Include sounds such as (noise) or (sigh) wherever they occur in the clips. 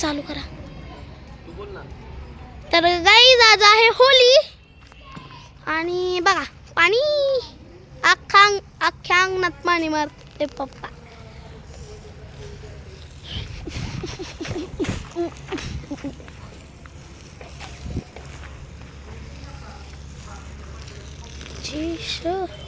चालू करा. तर गाईज आज आहे होली. आणि बघा पाणी. अख्खा अंग- अख्ख्या अंगणात पाणी मारते पप्पा (laughs)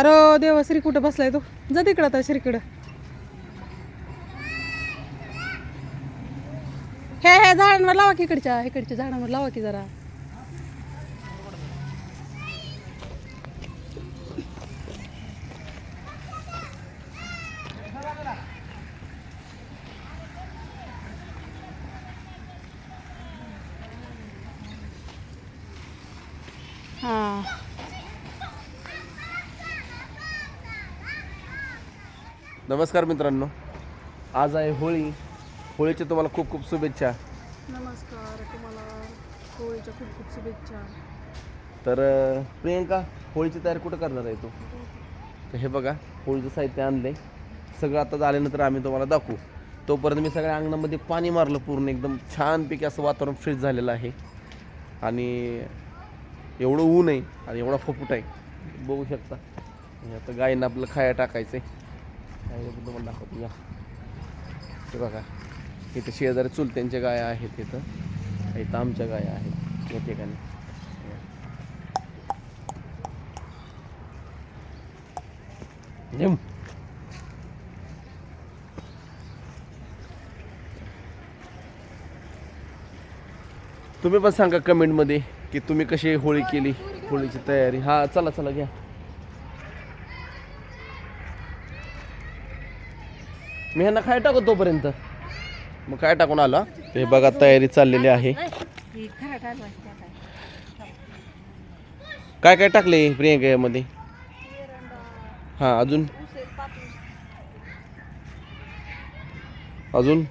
अरे देवा श्री कुठं बसलाय तो? जा तिकडं आता श्रीकडं. हे ह्या झाडांवर लावा की इकडच्या इकडच्या झाडांवर लावा की जरा. नमस्कार मित्रांनो. आज आहे होळी. होळीच्या तुम्हाला खूप खूप शुभेच्छा. नमस्कार तुम्हाला होळीच्या खूप खूप शुभेच्छा. तर अं, प्रियंका होळीची तयारी कुठं करणार आहे तू? तर हे बघा होळीचं साहित्य आणलंय. सगळं आता झाल्यानंतर आम्ही तुम्हाला दाखवू. तोपर्यंत मी सगळ्या अंगणामध्ये पाणी मारलं पूर्ण एकदम छानपैकी असं वातावरण फ्रेश झालेलं आहे. आणि एवढं ऊन आहे आणि एवढा फुफुट आहे. बघू शकता. आणि आता गायींना आपलं खाया टाकायचं आहे गायीबद्दल तुम्हाला दाखवतो या. ते बघा. इथे शेजारी चुलत्यांच्या गाया आहेत इथं. इथं आमच्या गाया आहेत या ठिकाणी. तुम्ही पण सांगा कमेंटमध्ये की तुम्ही कशी होळी केली होळीची तयारी? हा चला चला घ्या. मी ह्यांना काय टाकू तोपर्यंत. मग काय टाकून आला? ते बघा तयारी चाललेली आहे. काय काय टाकले प्रियंकामध्ये? हां अजून? अजून?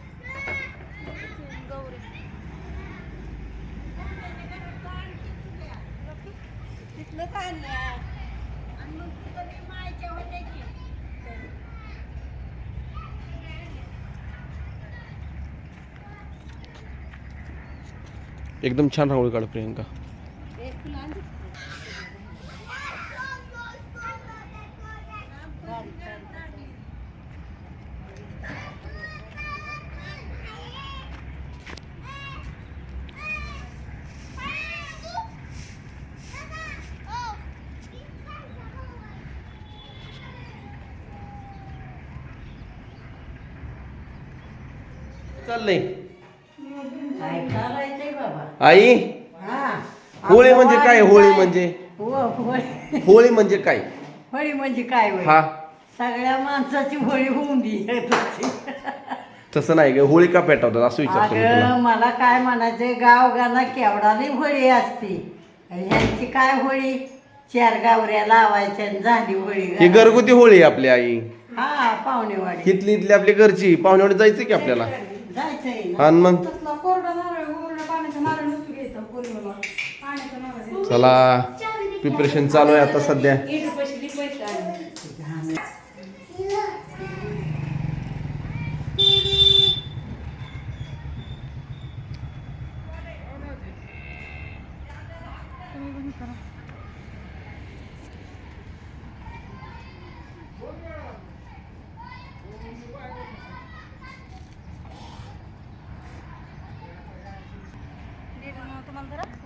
एकदम छान रांगोळी काढ प्रियंका. चाललंय आई? हा. होळी म्हणजे काय होळी म्हणजे? हो होळी. होळी म्हणजे काय? होळी म्हणजे काय हा. सगळ्या माणसाची होळी होऊन दी. तसं नाही ग होळी का पेटवतात? असं विचारतो मी तुला. अगं मला काय म्हणायचंय गावगाना केवढाली होळी असती. ह्यांची काय होळी? चार गावऱ्या लावायच्या आणि झाली होळी ही घरगुती होळी आहे आपली आई. हा पाहुणेवाडी. इथली इथली आपली घरची पाहुण्याकडे जायचं की आपल्याला? जायचंय ना आणि मग चला प्रिपरेशन चालू आहे आता सध्या. तुम्हाला घरात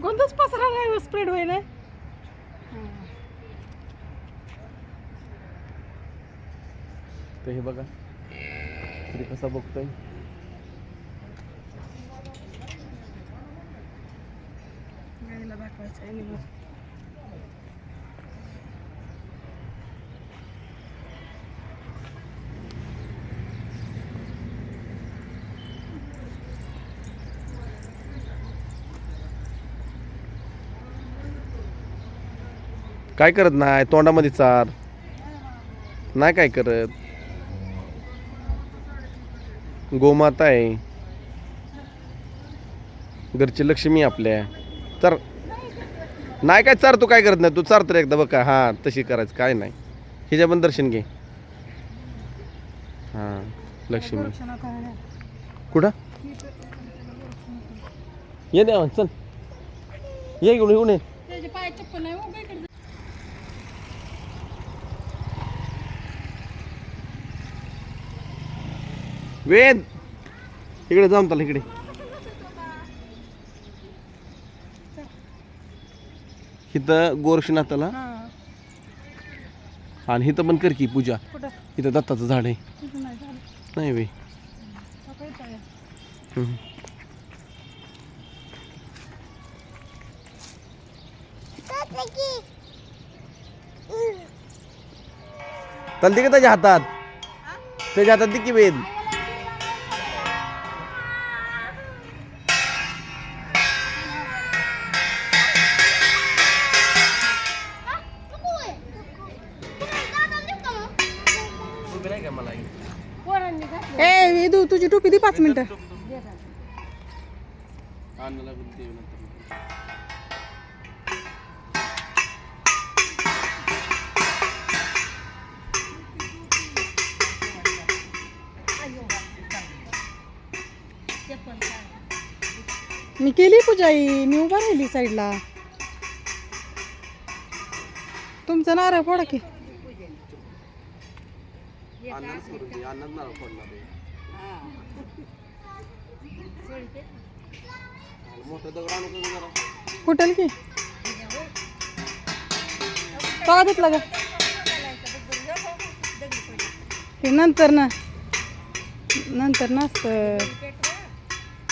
गोंधच पसरा नाही स्प्रेड होईल तर हे बघा तरी कसा बघतोय? दाखवायचं आहे काय करत नाही? तोंडामध्ये चार. नाही काय करत? गोमाता आहे. घरची लक्ष्मी आपल्या. तर नाही काय चार तू काय करत नाही? तू चार तर एकदा बघा हा तशी करायचं काय नाही. हिच्या पण दर्शन घे. हा लक्ष्मी. कुठं? ये देवा चल. ये घेऊन येऊन ये. वेद! इकडे जाऊन चाल इकडे. इथं गोरक्षनाथाला. हा. आणि इथं पण कर की पूजा. कुठं? इथं दत्ताचं झाड आहे. तिथं नाही झालं. नाही वे. चालते का त्याच्या हातात? त्याच्या हातात दे की वेद ए वेदू तुझी टोपी दे पाच मिनिटं. मी केली पूजाई मी उभा राहिली साईडला तुमचं नारळ फोडा की. फुटल की. बघा घेतला का ते नंतर ना. नंतर नसतं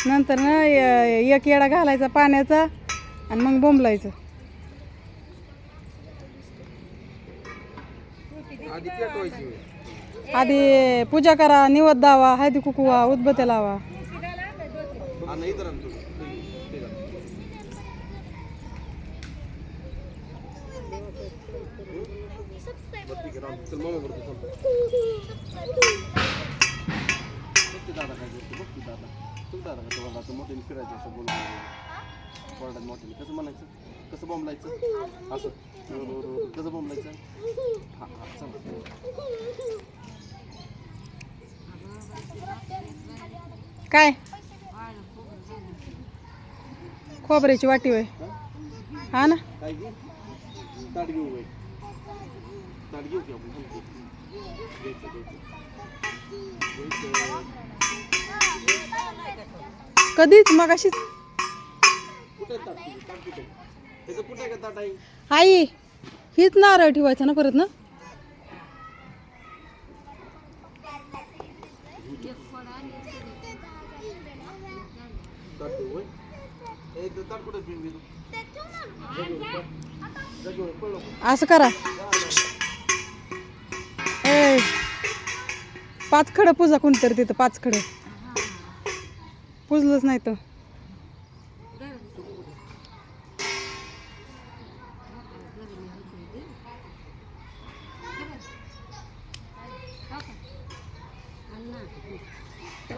नंतर ना य- एक येडा घालायचा पाण्याचा आणि मग बोंबलायचं. आधी आधी पूजा करा निवद दावा हळदी कुकुवा उदबत्या लावा. कसं म्हणायचं कसं बोंबलायचं असं कसं बोंबलायचं हा हा चला. काय? खोबऱ्याची वाटी होय. हा ना. कधीच मग अशीच आई हीच नारळ ठेवायचा ना परत ना? ताट ठेवू होय? ए, ते ताट कुठे पिऊन पळ लवकर. असं करा ए पाच खडं पूजा कोणतरी तिथं पाच खडं पुजलंच नाही तर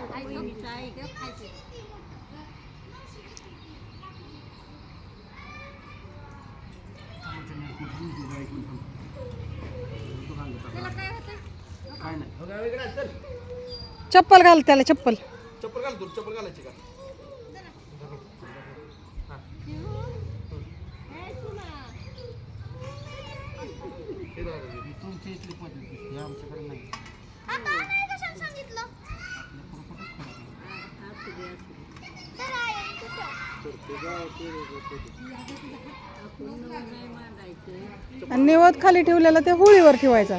काय नाही हो, गावी इकडे आहे, चल. चप्पल घाल त्याला चप्पल. चप्पल घाल तू चप्पल घालायची का? तुमची इथली पद्धत ही आमच्याकडे नाही? आणि निवत खाली ठेवलेला ते होळीवर ठेवायचा.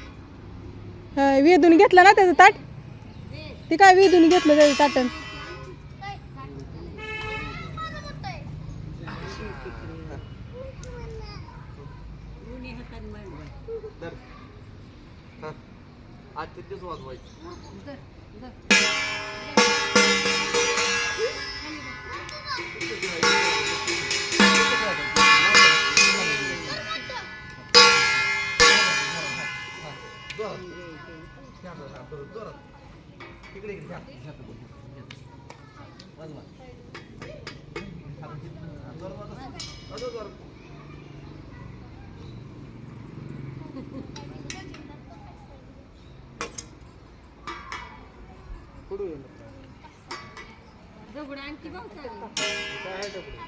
वेधून घेतलं ना त्याचं ताट? ते काय वेधून घेतलं त्याचं ताटन आजचे दिवस वाजवायचे अजून सोडायचं ना? आपलं ओढायचं ही गोळी टाकू आता. इथं वर ठेवू का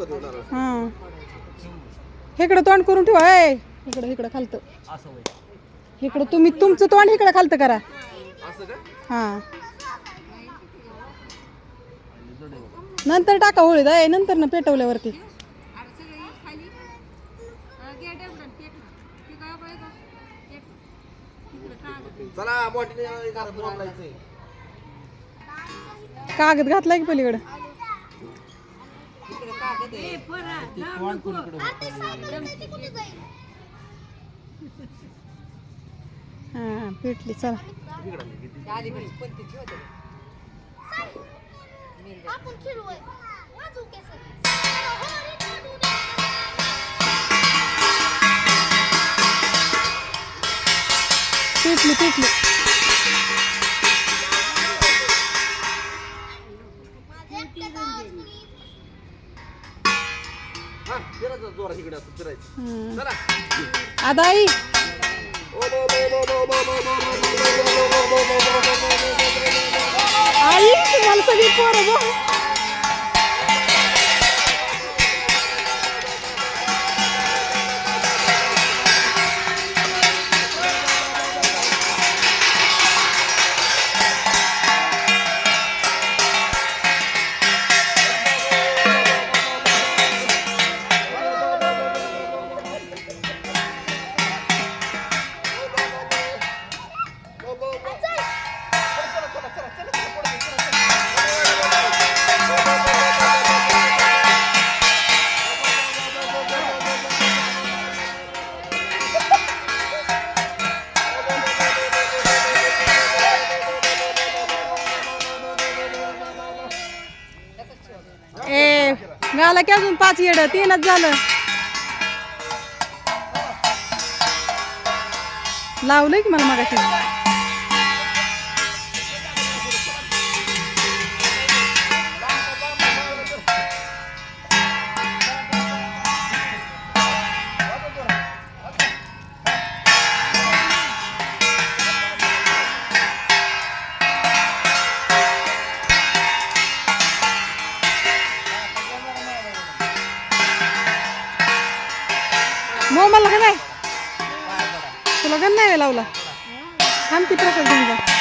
ते नारळ? हा. इकडं तोंड करून ठेवा ए. इकडं इकडं खालतं. इकडं तुम्ही तुमचं तोंड इकडं खालतं करा. असं का? हा. नंतर टाका होळीत आहे नंतर ना पेटवल्यावरती. चला घरात बोलायचंय कागद घातला की पलीकडं? हा हा, पेटली चला. आपण खेळूय वाजू केस पेटली पेटली. आदाई आई आई तुम्हाला सगळी पोरं आला की अजून पाच येड तीनच झालं. लावलं की मला मागाशी? दोघांना गण नाही लावला. थांब ती प्रसाद घेऊन जा.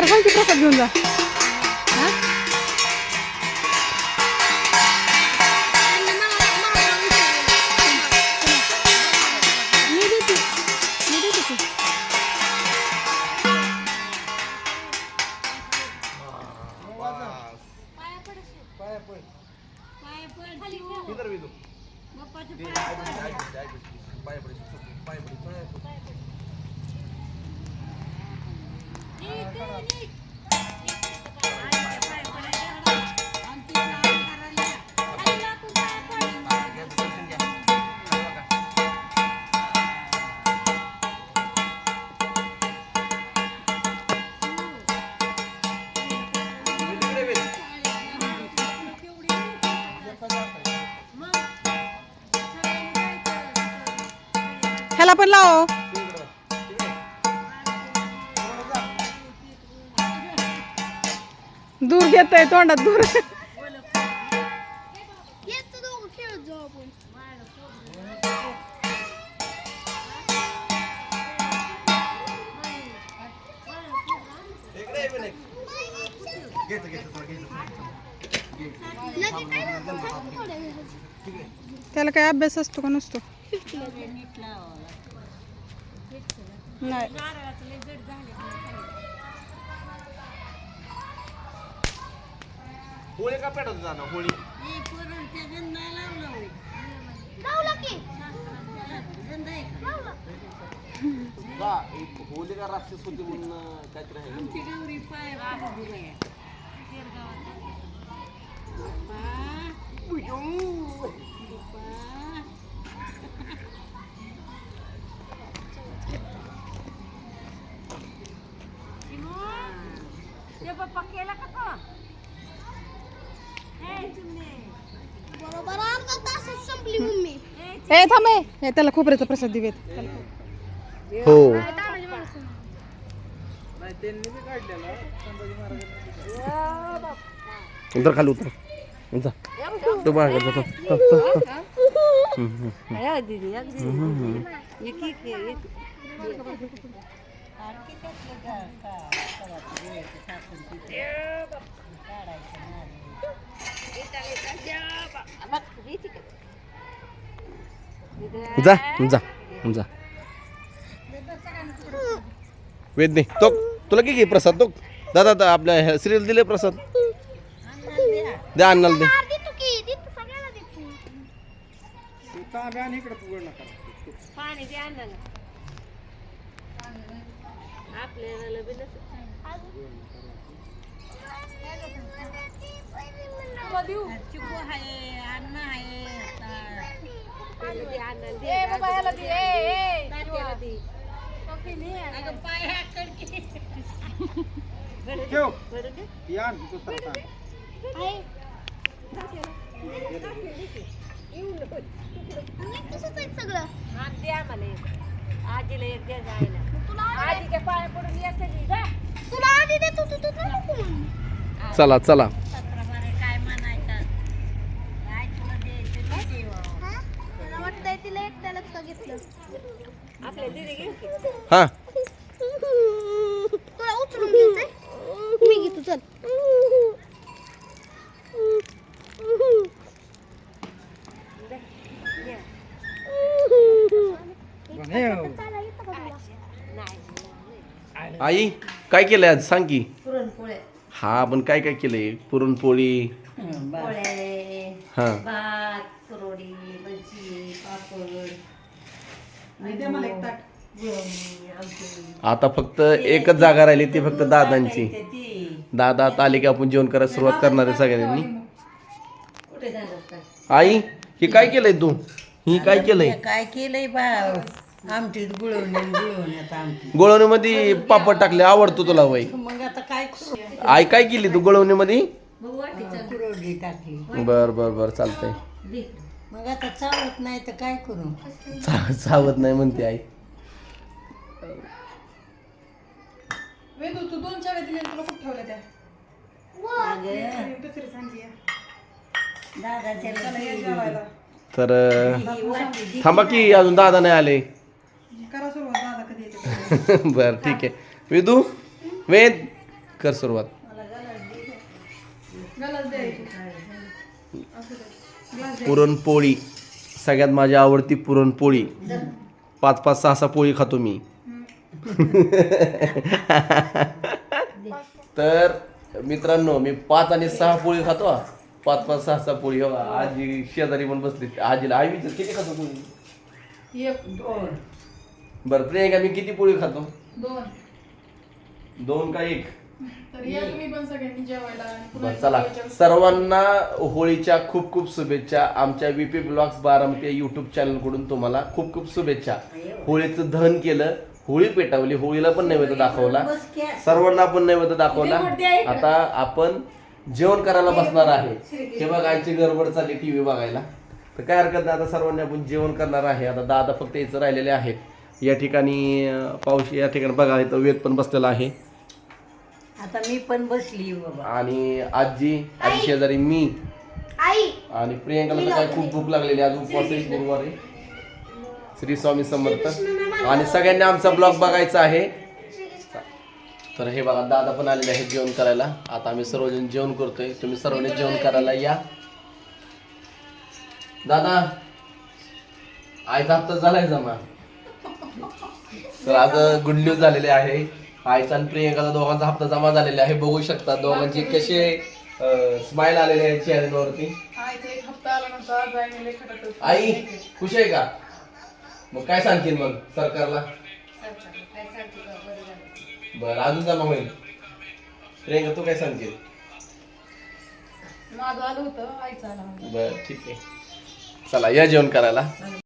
काय रे, सांग की प्रसाद घेऊन जा काय नाही, थोड्या वेळात. त्याला काय अभ्यास असतो का नसतो? नाही. होळी का पेटवतो जाणं होळी. लावला की. का एक होळी का राक्षस होती म्हणून काहीतरी आहे. ना? बरोबर अर्धा संपली मम्मी ए थांबे हे त्याला खोबऱ्याचा प्रसाद दिवेत हो. उतर खाली उतर. जा तो बाहेर जा, जा, जा, जा, जा. हम्म, हम्म. जा जा जा. वेद नाही तो तुला की घे प्रसाद तो दादा दा, आपल्या सिरियल दिले प्रसाद. द्या अन्नाला दे. अर्धी तू की आपल्याला बी नसेल. चिकू आहे अन्न आहे पाणी दे. अगं पाय कडकी. सगळं. आम्हाला एक. आजीला एक दे जायला. तुला आजीच्या पाया पडून ये सगळी. जा. तुला आधी देतो तू तू नको म्हणून. चला चला सत्रामारे काय म्हणायचं काय तुला द्यायचं ते दे हो. हा? मला वाटतंय तिला एकट्यालाच का घेतलं आपल्या दिदी घेऊ की हा. तुला उचलून घ्यायचंय. मी घेतो चल. तुला? आई काय केलंय आज? सांग की. पुरणपोळ्या. हा पण काय काय केलंय? पुरणपोळी. हं, आता फक्त एकच जागा राहिली ती फक्त दादांची. दादा आता आले की आपण जेवण करायला सुरुवात करणार आहे सगळ्यांनी. कुठे जाणार काय? आई हे काय केलंय तू? ही काय केलंय? काय केलंय बा? गुळवणी गोळवणीमध्ये पापड टाकले आवडतो तुला वय मग आता काय आई काय केली तू गोळवणीमध्ये? बर बर बर चालतंय. मग आता चालत नाही तर काय करू? चा- चावत नाही म्हणते आई. वेदू तू दोन चाव्या दिल्या तुला कुठं ठेवल्या त्या. अगं, दुसरी सांगली दादाच्या लग्नी जेवायला. तर अं, ही. थांबा की अजून दादा नाही आले. करा सुरुवात दादा कधी येते. (laughs) बर ठीक आहे. वेदू वेद कर सुरुवात. पुरणपोळी. सगळ्यात माझी आवडती पुरणपोळी. पाच पाच सहा सहा पोळी खातो मी. तर मित्रांनो मी पाच आणि सहा पोळी खातो. पाच पाच सहा सहा पोळी. हो आजी शेजारी पण बसली. आजीला आई विचार किती खातो तुम्ही एक दोन. बरं प्रियंका मी किती पोळी खातो? दोन. दोन का एक? तर या तुम्ही पण सगळ्यांनी जेवायला आणि पुन्हा बरं चला. जेवायच्या- सर्वांना होळीच्या खूप खूप शुभेच्छा. आमच्या व्हीपी ब्लॉग्स बारामती या युट्यूब चॅनलकडून तुम्हाला खूप खूप शुभेच्छा. होळीचं दहन केलं होळी पेटवली होळीला पण नैवेद्य दाखवला. सर्वांना पण नैवेद्य दाखवला. आता आपण जेवण करायला बसणार आहे. हे बघा आईची गडबड चालली टीव्ही बघायला. तर काय हरकत नाही आता सर्वांनी आपण जेवण करणार आहे. आता दादा फक्त यायचं राहिलेले आहेत. या ठिकाणी अं, पाऊस या ठिकाणी बघा इथं वेद पण बसलेला आहे. आता मी पण बसली बाबा. आणि आजी आजी शेजारी मी. आई. आणि प्रियंकाला तर काय खूप भूक लागलेली आहे. आज उपवास आहे गुरुवार आहे. श्री स्वामी समर्थ. आणि सगळ्यांनी आमचा ब्लॉग बघायचा आहे. तर हे बघा दादा पण आलेले आहेत जेवण करायला. आता आम्ही सर्वजण जेवण करतोय. तुम्ही सर्वांनी जेवण करायला या. दादा आईचा हप्ता झालाय जमा. तर आज गुड न्यूज झालेले आहे. आईचा आणि प्रियंकाचा दोघांचा हप्ता जमा झालेला आहे. बघू शकता दोघांचे कसे स्माइल आलेले आहेत चेहऱ्यांवरती. आई खुश आहे का? मग काय सांगतील मग सरकारला? बर अजून जमा होईल. प्रियंका तू काय सांगतील बर ठीक आहे. चला या जेवण करायला.